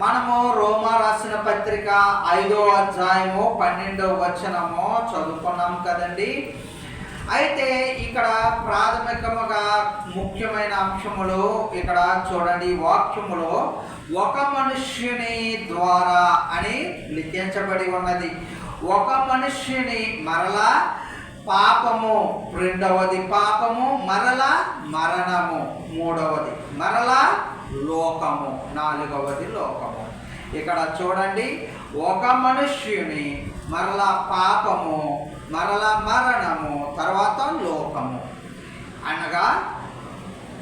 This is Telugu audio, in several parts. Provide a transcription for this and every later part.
మనము రోమా రాసిన పత్రిక ఐదో అధ్యాయము పన్నెండో వచనము చదువుకున్నాం కదండి. అయితే ఇక్కడ ప్రాథమికముగా ముఖ్యమైన అంశములు ఇక్కడ చూడండి. ఈ వాక్యములో ఒక మనుష్యుని ద్వారా అని లిఖించబడి ఉన్నది. ఒక మనుష్యుని మరలా పాపము రెండవది పాపము మరలా మరణము మూడవది మరలా లోకము నాలుగవది లోకము. ఇక్కడ చూడండి ఒక మనుష్యుని మరలా పాపము మరలా మరణము తర్వాత లోకము. అనగా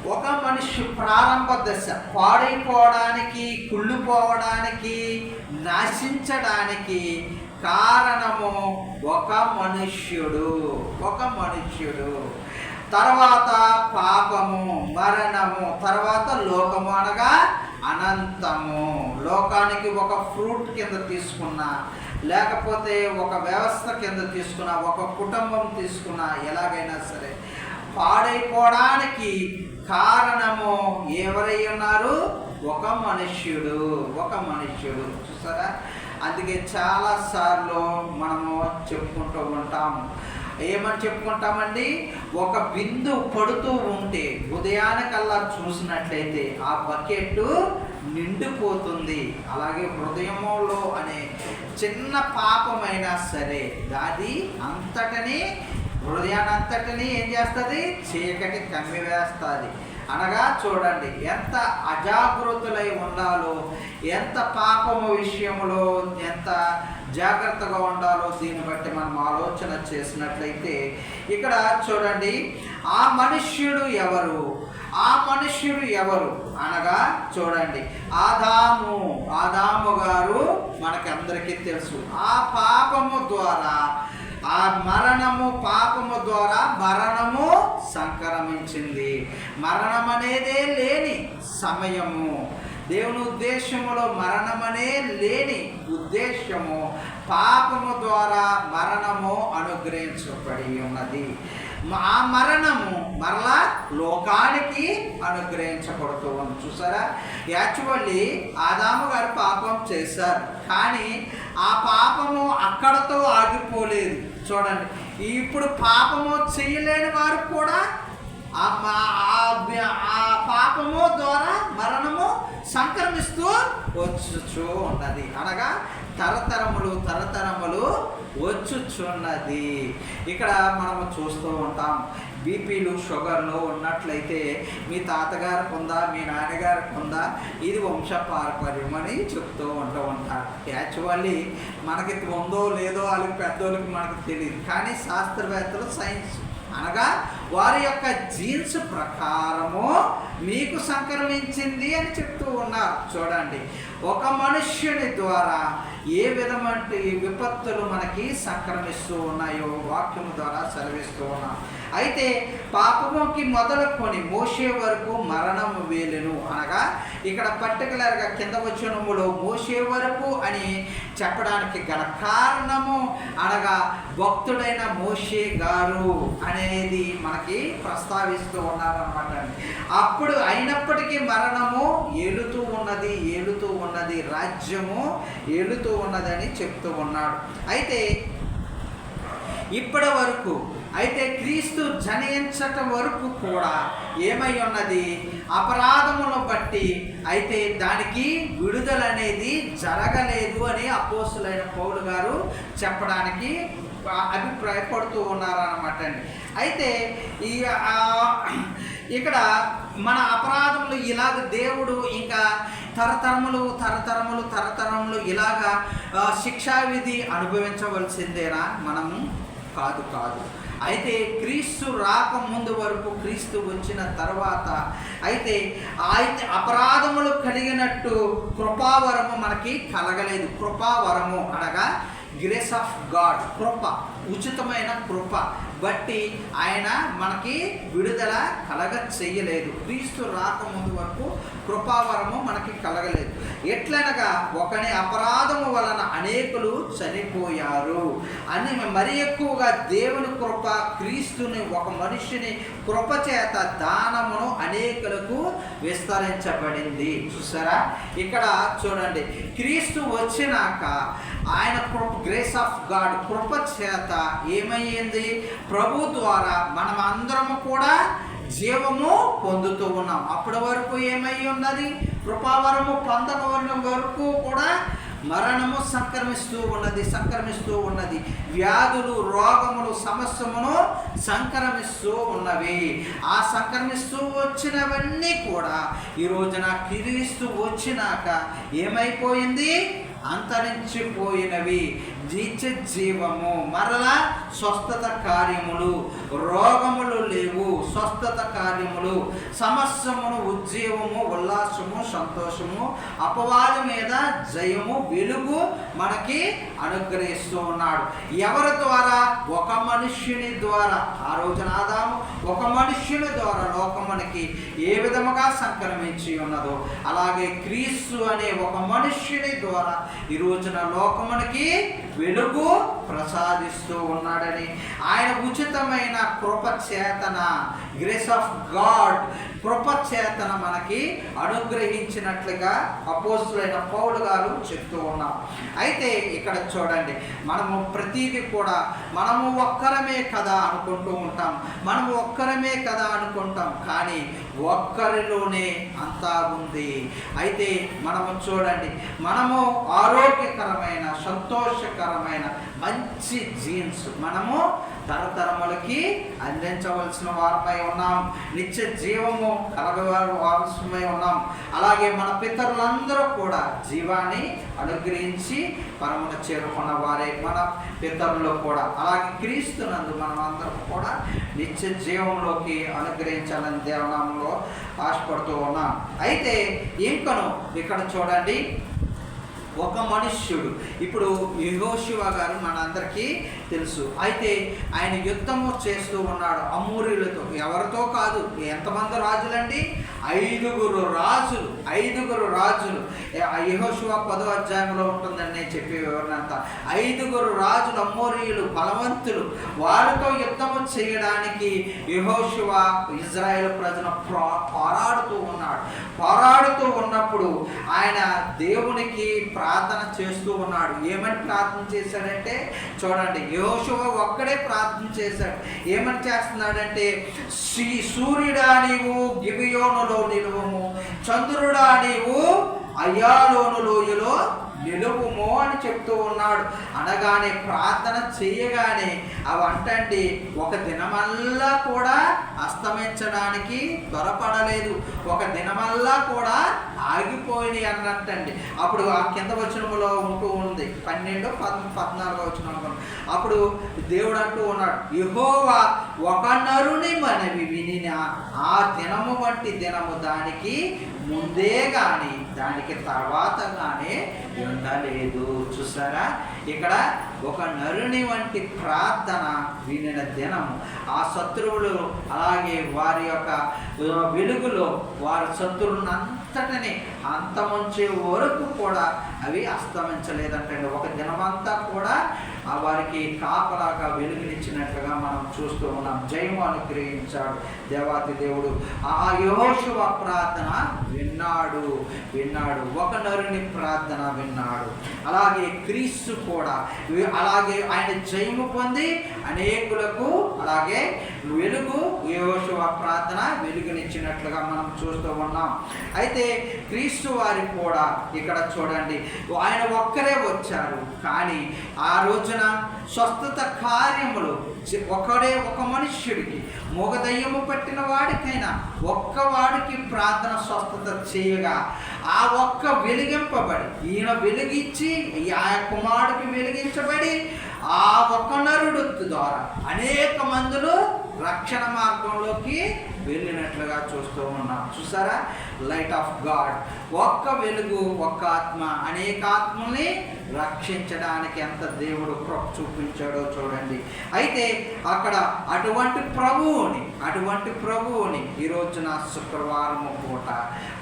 ఒక మనిషి ప్రారంభ దశ పాడైపోవడానికి కుళ్ళిపోవడానికి నాశించడానికి కారణము ఒక మనుష్యుడు ఒక మనుష్యుడు. తర్వాత పాపము మరణము తర్వాత లోకము అనగా అనంతము. లోకానికి ఒక ఫ్రూట్ కింద తీసుకున్నా లేకపోతే ఒక వ్యవస్థ కింద తీసుకున్నా ఒక కుటుంబం తీసుకున్నా ఎలాగైనా సరే పాడైపోవడానికి కారణము ఎవరై ఉన్నారు? ఒక మనుష్యుడు ఒక మనుష్యుడు. చూసారా? అందుకే చాలా సార్లు మనము చెప్పుకుంటూ ఉంటాము ఏమని చెప్పుకుంటామండి? ఒక బిందు పడుతూ ఉంటే ఉదయానికల్లా చూసినట్లయితే ఆ బకెట్ నిండిపోతుంది. అలాగే హృదయములో అనే చిన్న పాపమైనా సరే దాది అంతటని హృదయాన్ని ఏం చేస్తుంది? చీకటి కమ్మివేస్తుంది. అనగా చూడండి ఎంత అజాగృతులై ఉండాలో ఎంత పాపము విషయంలో ఎంత జాగ్రత్తగా ఉండాలో దీన్ని బట్టి మనం ఆలోచన చేసినట్లయితే ఇక్కడ చూడండి ఆ మనుష్యుడు ఎవరు? ఆ మనుష్యుడు ఎవరు? అనగా చూడండి ఆదాము. ఆదాము గారు మనకందరికీ తెలుసు. ఆ పాపము ద్వారా ఆ మరణము పాపము ద్వారా మరణము సంక్రమించింది. మరణం అనేదే లేని సమయము. దేవుని ఉద్దేశములో మరణమనే లేని ఉద్దేశము పాపము ద్వారా మరణము అనుగ్రహించబడి ఉన్నది. ఆ మరణము మరలా లోకానికి అనుగ్రహించబడుతూ ఉంది. చూసారా? యాక్చువల్లీ ఆదాము గారు పాపం చేశారు. కానీ ఆ పాపము అక్కడతో ఆగిపోలేదు. చూడండి. ఇప్పుడు పాపము చేయలేని వారు కూడా ఆ ఆ- ఆ పాపము ద్వారా మరణము సంక్రమిస్తూ వచ్చుచు ఉన్నది. అనగా తరతరములు తరతరములు వచ్చుచున్నది. ఇక్కడ మనము చూస్తూ ఉంటాం. బీపీలు షుగర్లు ఉన్నట్లయితే మీ తాతగారికి ఉందా మీ నాన్నగారికి ఉందా ఇది వంశ పారపర్యం అని చెప్తూ ఉంటూ ఉంటారు. యాక్చువల్లీ మనకి ఉందో లేదో వాళ్ళకి పెద్దోళ్ళకి మనకు తెలియదు కానీ శాస్త్రవేత్తలు సైన్స్ అనగా వారి యొక్క జీన్స్ ప్రకారము మీకు సంక్రమించింది అని చెప్తూ ఉన్నారు. చూడండి. ఒక మనుష్యుని ద్వారా ఏ విధమైన విపత్తులు మనకి సంక్రమిస్తూ ఉన్నాయో వాక్యము ద్వారా సెలవిస్తూ ఉన్నాం. అయితే పాపముకి మొదలుకొని మోసే వరకు మరణము వేలును. అనగా ఇక్కడ పర్టికులర్గా కింద వచనములో మోసే వరకు అని చెప్పడానికి గల కారణము అనగా భక్తుడైన మోషే గారు అనేది మనకి ప్రస్తావిస్తూ ఉన్నారనమాట అప్పుడు అయినప్పటికీ మరణము ఏలుతూ ఉన్నది ఏలుతూ ఉన్నది రాజ్యము ఏలుతూ ఉన్నదని చెప్తూ ఉన్నాడు. అయితే ఇప్పటి వరకు అయితే క్రీస్తు జనయించటం వరకు కూడా ఏమై ఉన్నది? అపరాధమును బట్టి. అయితే దానికి విడుదల అనేది జరగలేదు అని అపోసులైన పౌలు గారు చెప్పడానికి అభిప్రాయపడుతూ ఉన్నారన్నమాట అండి. అయితే ఈ ఇక్కడ మన అపరాధములు ఇలాగ దేవుడు ఇంకా తరతరములు తరతరములు తరతరములు ఇలాగా శిక్షావిధి అనుభవించవలసిందేనా? మనము కాదు కాదు. అయితే క్రీస్తు రాక ముందు వరకు క్రీస్తు వచ్చిన తర్వాత అయితే అయితే అపరాధములు కలిగినట్టు కృపావరము మనకి కలగలేదు. కృపావరము అనగా గ్రేస్ ఆఫ్ గాడ్ కృప ఉచితమైన కృప. బట్టి ఆయన మనకి విడుదల కలగ చెయ్యలేదు. క్రీస్తు రాకముందు వరకు కృపావరము మనకి కలగలేదు. ఎట్లనగా ఒకని అపరాధము వలన అనేకులు చనిపోయారు. అని మరి ఎక్కువగా దేవుని కృప క్రీస్తుని ఒక మనిషిని కృప చేత దానమును అనేకులకు విస్తరించబడింది. చూసారా? ఇక్కడ చూడండి. క్రీస్తు వచ్చినాక ఆయన కృప గ్రేస్ ఆఫ్ గాడ్ కృప చేత ఏమయ్యింది? ప్రభు ద్వారా మనం అందరము కూడా జీవము పొందుతూ ఉన్నాం. అప్పటి వరకు ఏమై ఉన్నది? కృపావరము పొందడం వరకు కూడా మరణము సంక్రమిస్తూ ఉన్నది సంక్రమిస్తూ ఉన్నది. వ్యాధులు రోగములు సమస్యమును సంక్రమిస్తూ ఉన్నవి. ఆ సంక్రమిస్తూ వచ్చినవన్నీ కూడా ఈ రోజున క్రీస్తు వచ్చినాక ఏమైపోయింది? అంతరించిపోయినవి. నిత్య జీవము మరలా స్వస్థత కార్యములు. రోగములు లేవు స్వస్థత కార్యములు. సమస్యమును ఉజ్జీవము ఉల్లాసము సంతోషము అపవాది మీద జయము వెలుగు మనకి అనుగ్రహిస్తూ ఉన్నాడు. ఎవరి ద్వారా? ఒక మనుష్యుని ద్వారా. ఆ రోజున ఆదాము ఒక మనుష్యుని ద్వారా లోకం మనకి ఏ విధముగా సంక్రమించి ఉన్నదో. అలాగే క్రీస్తు అనే ఒక మనుష్యుని ద్వారా ఈ రోజున లోకమునికి వెలుగు ప్రసాదిస్తూ ఉన్నాడని. ఆయన ఉచితమైన కృప చేతన గ్రేస్ ఆఫ్ గాడ్ కృప చేతన మనకి అనుగ్రహించినట్లుగా అపోస్తులైన పౌలు గారు చెప్తూ ఉన్నాం అయితే ఇక్కడ చూడండి మనము ప్రతీది కూడా మనము ఒక్కరమే కదా అనుకుంటూ ఉంటాం. మనము ఒక్కరమే కదా అనుకుంటాం. కానీ ఒక్కరిలోనే అంతా ఉంది. అయితే మనము చూడండి మనము ఆరోగ్యకరమైన సంతోషకరమైన మంచి జీన్స్. మనము తరతరములకి అందించవలసిన వారమై ఉన్నాం. నిత్య జీవము కలగవలసిమై ఉన్నాం. అలాగే మన పితరులందరూ కూడా జీవాన్ని అనుగ్రహించి పరమున చేరుకున్న వారే మన పితరులు కూడా. అలాగే క్రీస్తునందు మనం అందరం కూడా నిత్య జీవంలోకి అనుగ్రహించాలని దేవనామంలో ఆశపడుతూ ఉన్నాం. అయితే ఇంకను ఇక్కడ చూడండి. ఒక మనుష్యుడు. ఇప్పుడు యుహోశివ గారు మనందరికీ తెలుసు. అయితే ఆయన యుద్ధము చేస్తూ ఉన్నాడు అమూర్యులతో. ఎవరితో కాదు? ఎంతమంది రాజులండి? ఐదుగురు రాజులు ఐదుగురు రాజులు. యహోశివ పదో అధ్యాయంలో ఉంటుందని నేను చెప్పే వివరణ అంత. ఐదుగురు రాజులు అమ్మోరియులు బలవంతులు. వారితో యుద్ధము చేయడానికి యహోశివ ఇజ్రాయెల్ ప్రజలు పోరాడుతూ ఉన్నాడు. పోరాడుతూ ఉన్నప్పుడు ఆయన దేవునికి ప్రార్థన చేస్తూ ఉన్నాడు. ఏమని ప్రార్థన చేశాడంటే చూడండి యహోశివ ఒక్కడే ప్రార్థన చేశాడు. ఏమని చేస్తున్నాడంటే శ్రీ సూర్యుడా నీవు గిబియోనులో నిలువము చంద్రుడా నీవు అయ్యాలోను లోయలో నిలువుము అని చెప్తూ ఉన్నాడు. అనగానే ప్రార్థన చేయగానే అవి అంటండి ఒక దినమల్లా కూడా అస్తమించడానికి త్వరపడలేదు ఒక దినమల్లా కూడా ఆగిపోయినాయి అన్నట్టండి అప్పుడు ఆ కింద వచనములో ఉంటూ ఉంది. పన్నెండు పద్ పద్నాలుగో వచనం అప్పుడు దేవుడు అంటూ ఉన్నాడు యహోవా ఒక నరుని మనవి వినిన ఆ దినము వంటి దినము దానికి ముందే కానీ దానికి తర్వాత కానీ ఉండలేదు. చూసారా? ఇక్కడ ఒక నరుని వంటి ప్రార్థన వినిన దినము. ఆ శత్రువులు అలాగే వారి యొక్క వెలుగులో వారి శత్రువులను అంతటిని అంతమంచే వరకు కూడా అవి అస్తమించలేదంటండి. ఒక దినమంతా కూడా ఆ వారికి కాపలాగా వెలుగునిచ్చినట్లుగా మనం చూస్తూ ఉన్నాం. జయము అనుగ్రహించాడు దేవాతి దేవుడు. ఆ యోశువ ప్రార్థన విన్నాడు విన్నాడు. ఒక నరుని ప్రార్థన విన్నాడు. అలాగే క్రీస్తు కూడా. అలాగే ఆయన జయము పొంది అనేకులకు అలాగే వెలుగు యోశువ ప్రార్థన వెలుగునిచ్చినట్లుగా మనం చూస్తూ ఉన్నాం. అయితే క్రీస్తు వారి కూడా ఇక్కడ చూడండి. ఆయన ఒక్కరే వచ్చారు. కానీ ఆ రోజున స్వస్థత కార్యములు. ఒకడే ఒక మనుష్యుడికి మూగదయ్యము పట్టిన వాడికైనా ఒక్క వాడికి ప్రార్థన స్వస్థత చేయగా. ఆ ఒక్క వెలిగింపబడి ఈయన వెలిగించి ఆ కుమారుడికి వెలిగించబడి ఆ ఒక్క నరుడు ద్వారా అనేక మందులు రక్షణ మార్గంలోకి వెళ్ళినట్లుగా చూస్తూ ఉన్నాం. చూసారా? లైట్ ఆఫ్ గాడ్ ఒక్క వెలుగు ఒక్క ఆత్మ అనేక ఆత్మల్ని రక్షించడానికి ఎంత దేవుడు కృప చూపించాడో చూడండి. అయితే అక్కడ అటువంటి ప్రభువుని అటువంటి ప్రభువుని ఈ రోజున శుక్రవారం పూట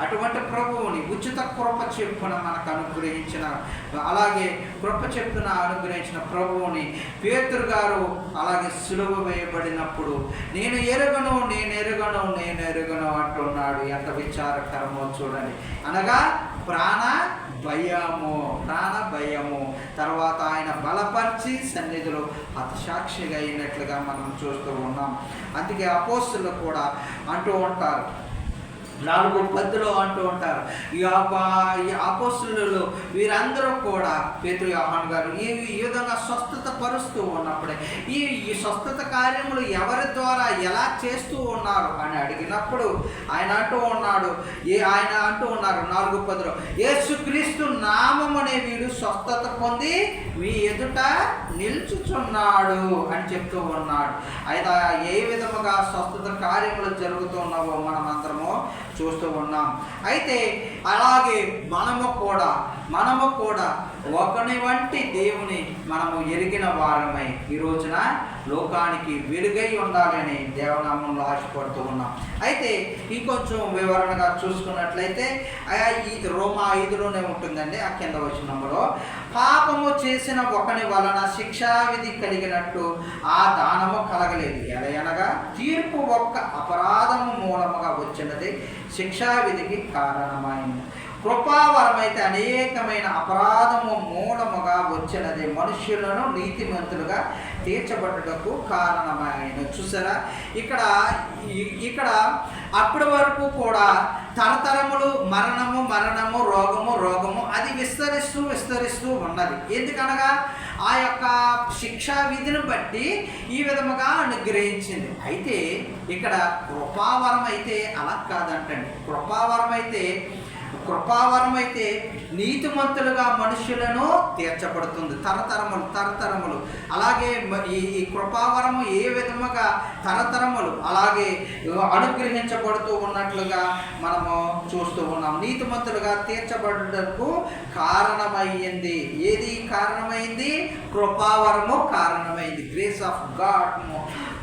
అటువంటి ప్రభువుని ఉచిత కృప చెప్పున మనకు అనుగ్రహించిన అలాగే కృప చెప్పున అనుగ్రహించిన ప్రభువుని పేతురు గారు అలాగే సులువ వేయబడినప్పుడు నేను ఎరుగను నేను ఎరుగను నేను ఎరుగను అంటున్నాడు ఎంత విచారకరమో చూడండి. అనగా ప్రాణ భయము ప్రాణ భయము. తర్వాత ఆయన బలపరిచి సన్నిధిలో హతసాక్షిగా అయినట్లుగా మనం చూస్తూ ఉన్నాం. అందుకే అపోస్తులు కూడా అంటూ ఉంటారు నాలుగు పద్దులో అంటూ ఉంటారు. ఈ ఈ అపోస్తులు వీరందరూ కూడా పేతృ యోహాన్ గారు ఈ విధంగా స్వస్థత పరుస్తూ ఉన్నప్పుడే ఈ ఈ స్వస్థత కార్యములు ఎవరి ద్వారా ఎలా చేస్తూ ఉన్నారు అని అడిగినప్పుడు ఆయన అంటూ ఉన్నాడు. ఏ ఆయన అంటూ ఉన్నారు? నాలుగు పదులు. యేసుక్రీస్తు అనే వీడు స్వస్థత పొంది మీ ఎదుట నిల్చుచున్నాడు అని చెప్తూ ఉన్నాడు. అయితే ఏ విధముగా స్వస్థత కార్యములు జరుగుతున్నావో మనం అందరము చూస్తూ ఉన్నాం. అయితే అలాగే మనము కూడా మనము కూడా ఒకని వంటి దేవుని మనము ఎరిగిన వారమై ఈ రోజున లోకానికి వెలుగై ఉండాలని దేవనామంలో ఆశపడుతూ ఉన్నాం. అయితే ఇంకొంచెం వివరణగా చూసుకున్నట్లయితే ఆ ఈ రోమా ఐదులోనే ఉంటుందండి ఆ కింద వచ్చినములో పాపము చేసిన ఒకని వలన శిక్షావిధి కలిగినట్టు ఆ దానము కలగలేదు. ఎలా అనగా తీర్పు ఒక్క అపరాధము మూలముగా వచ్చినది శిక్షావిధికి కారణమైంది. కృపావరమైతే అనేకమైన అపరాధము మూలముగా వచ్చినది. మనుష్యులను నీతిమంతులుగా తీర్చబడుటకు కారణమైన చూసారా? ఇక్కడ ఇక్కడ అప్పటి వరకు కూడా తరతరములు మరణము మరణము రోగము రోగము అది విస్తరిస్తూ విస్తరిస్తూ ఉన్నది. ఎందుకనగా ఆ యొక్క శిక్షా విధిని బట్టి ఈ విధముగా అనుగ్రహించింది. అయితే ఇక్కడ కృపావరం అయితే అలా కాదంటండి. కృపావరం అయితే కృపావరం అయితే నీతిమంతులుగా మనుషులను తీర్చబడుతుంది. తరతరములు తరతరములు. అలాగే ఈ ఈ కృపావరము ఏ విధముగా తరతరములు అలాగే అనుగ్రహించబడుతూ ఉన్నట్లుగా మనము చూస్తూ ఉన్నాం. నీతిమంతులుగా తీర్చబడుటకు కారణమైంది. ఏది కారణమైంది? కృపావరము కారణమైంది. గ్రేస్ ఆఫ్ గాడ్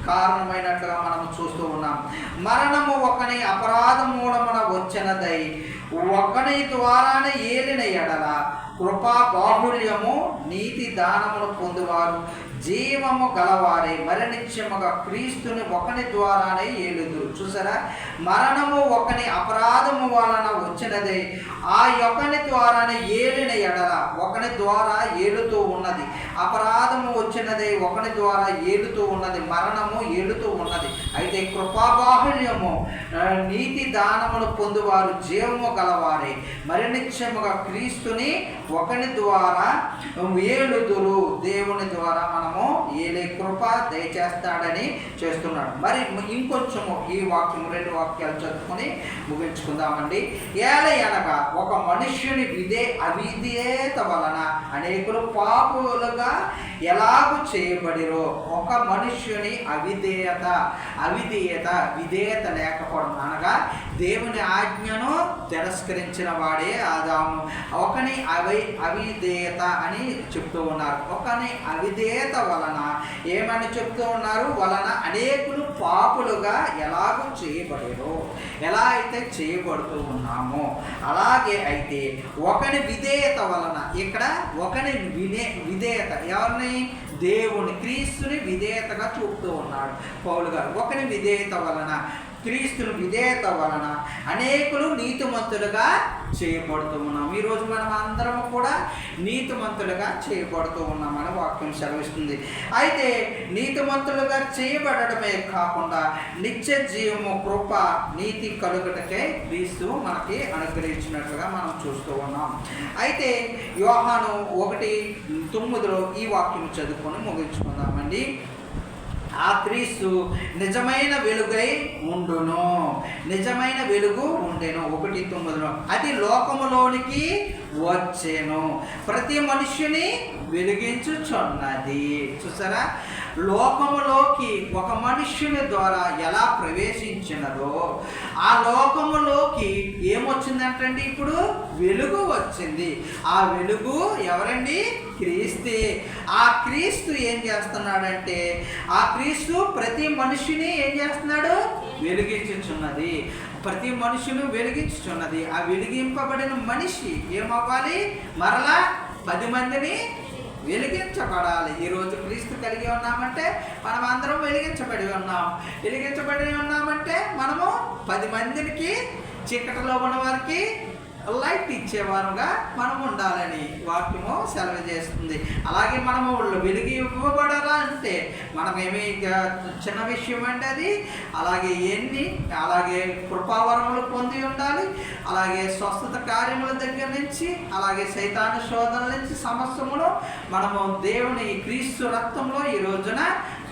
కారణమైనట్లుగా మనం చూస్తూ ఉన్నాం. మరణము ఒకని అపరాధ మూలమున వచ్చినదై ఒక ఒకని ద్వారానే ఏలిన ఎడల కృపా బాహుళ్యము నీతి దానమును పొందువారు. జీవము గలవారే మరణిత్యముగా క్రీస్తుని ఒకని ద్వారానే ఏలుదురు. చూసారా? మరణము ఒకని అపరాధము వలన వచ్చినదే. ఆ ఒకని ద్వారానే ఏలిన ఎడల ఒకని ద్వారా ఏలుతూ ఉన్నది. అపరాధము వచ్చినదే ఒకని ద్వారా ఏలుతూ ఉన్నది. మరణము ఏలుతూ ఉన్నది. అయితే కృపాబాహుల్యము నీతి దానమును పొందువారు జీవము గలవారే. మరణిత్యముగా క్రీస్తుని ఒకని ద్వారా ఏలుదురు. దేవుని ద్వారా మనము ఏలే కృప దయచేస్తాడని చేస్తున్నాడు. మరి ఇంకొంచెము ఈ వాక్యం రెండు వాక్యాలు చదువుకొని ముగించుకుందామండి. ఏల అనగా ఒక మనుష్యుని విదే అవిధేయత వలన అనేకులు పాపులుగా ఎలాగూ చేయబడిరో ఒక మనుష్యుని అవిధేయత అవిధేయత విధేయత లేకపోవడం అనగా దేవుని ఆజ్ఞను తిరస్కరించిన వాడే ఆదాము. ఒకని అవి అవిధేయత అని చెప్తూ ఉన్నారు. ఒకని అవిధేయత వలన ఏమని చెప్తూ ఉన్నారు? వలన అనేకులు పాపులుగా ఎలాగో చేయబడేరో. ఎలా అయితే చేయబడుతూ ఉన్నామో అలాగే అయితే ఒకని విధేయత వలన ఇక్కడ ఒకని వినే విధేయత ఎవరిని? దేవుని క్రీస్తుని విధేయతగా చూపుతూ ఉన్నాడు పౌలు గారు. ఒకని విధేయత వలన క్రీస్తుని విధేయత వలన అనేకులు నీతిమంతులుగా చేయబడుతూ ఉన్నాం. ఈరోజు మనం అందరం కూడా నీతిమంతులుగా చేయబడుతూ ఉన్నామని వాక్యం సెలవిస్తుంది. అయితే నీతిమంతులుగా చేయబడటమే కాకుండా నిత్య జీవము కృప నీతి కలుగుటకే క్రీస్తు మనకి అనుగ్రహించినట్లుగా మనం చూస్తూ ఉన్నాం. అయితే యోహాను ఒకటి తొమ్మిదిలో ఈ వాక్యం చదువుకొని ముగించుకుందామండి. ఆ క్రీస్తు నిజమైన వెలుగై ఉండును. నిజమైన వెలుగు ఉండెను. ఒకటి తొమ్మిదిలో అది లోకములోనికి వచ్చేను. ప్రతి మనుష్యుని వెలిగించుచున్నది. చూసారా? లోకములోకి ఒక మనుష్యుని ద్వారా ఎలా ప్రవేశించినదో ఆ లోకములోకి ఏమొచ్చిందంటండి ఇప్పుడు? వెలుగు వచ్చింది. ఆ వెలుగు ఎవరండి? క్రీస్తే. ఆ క్రీస్తు ఏం చేస్తున్నాడంటే ఆ క్రీస్తు ప్రతి మనిషిని ఏం చేస్తున్నాడు? వెలిగించుచున్నది. ప్రతి మనుషులు వెలిగించుచున్నది. ఆ వెలిగింపబడిన మనిషి ఏమవ్వాలి? మరలా పది మందిని వెలిగించబడాలి. ఈరోజు క్రీస్తు కలిగి ఉన్నామంటే మనం అందరం వెలిగించబడి ఉన్నాం. వెలిగించబడి ఉన్నామంటే మనము పది మందికి చీకటిలో ఉన్న వారికి లైట్ ఇచ్చేవారుగా మనం ఉండాలని వాక్యము సెలవు చేస్తుంది. అలాగే మనము వెలిగి ఇవ్వబడాలంటే మనమేమి చిన్న విషయం అంటే అది? అలాగే ఎన్ని అలాగే కృపావరములు పొంది ఉండాలి. అలాగే స్వస్థత కార్యముల దగ్గర నుంచి అలాగే సైతాను శోధన నుంచి సమస్యములో మనము దేవుని క్రీస్తు రక్తంలో ఈ రోజున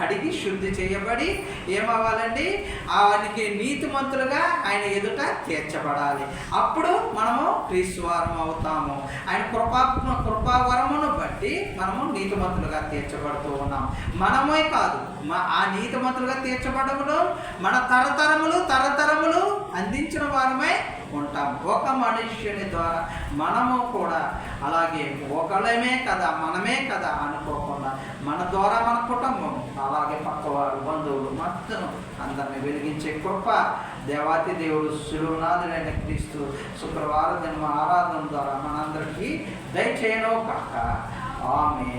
కడిగి శుద్ధి చేయబడి ఏమవ్వాలండి? ఆయనకి నీతిమంతులుగా ఆయన ఎదుట తీర్చబడాలి. అప్పుడు మనము క్రీస్తువారం అవుతాము. ఆయన కృపాత్మ కృపావరమును బట్టి మనము నీతిమంతులుగా తీర్చబడుతూ ఉన్నాం. మనమే కాదు మా ఆ నీతిమంతులుగా తీర్చబడములు మన తరతరములు తరతరములు అందించిన వారమే ఉంటాం ఒక మనుష్యుని ద్వారా మనము కూడా అలాగే ఒకళ్ళమే కదా మనమే కదా అనుకోకుండా మన ద్వారా మన కుటుంబం అలాగే పక్కవారు బంధువులు మొత్తం అందరిని వెలిగించే కృప దేవాతి దేవుడు సులువునాథుడైన క్రీస్తు శుక్రవారం జన్మ ఆరాధన ద్వారా మనందరికీ దయచేయను కాక ఆమె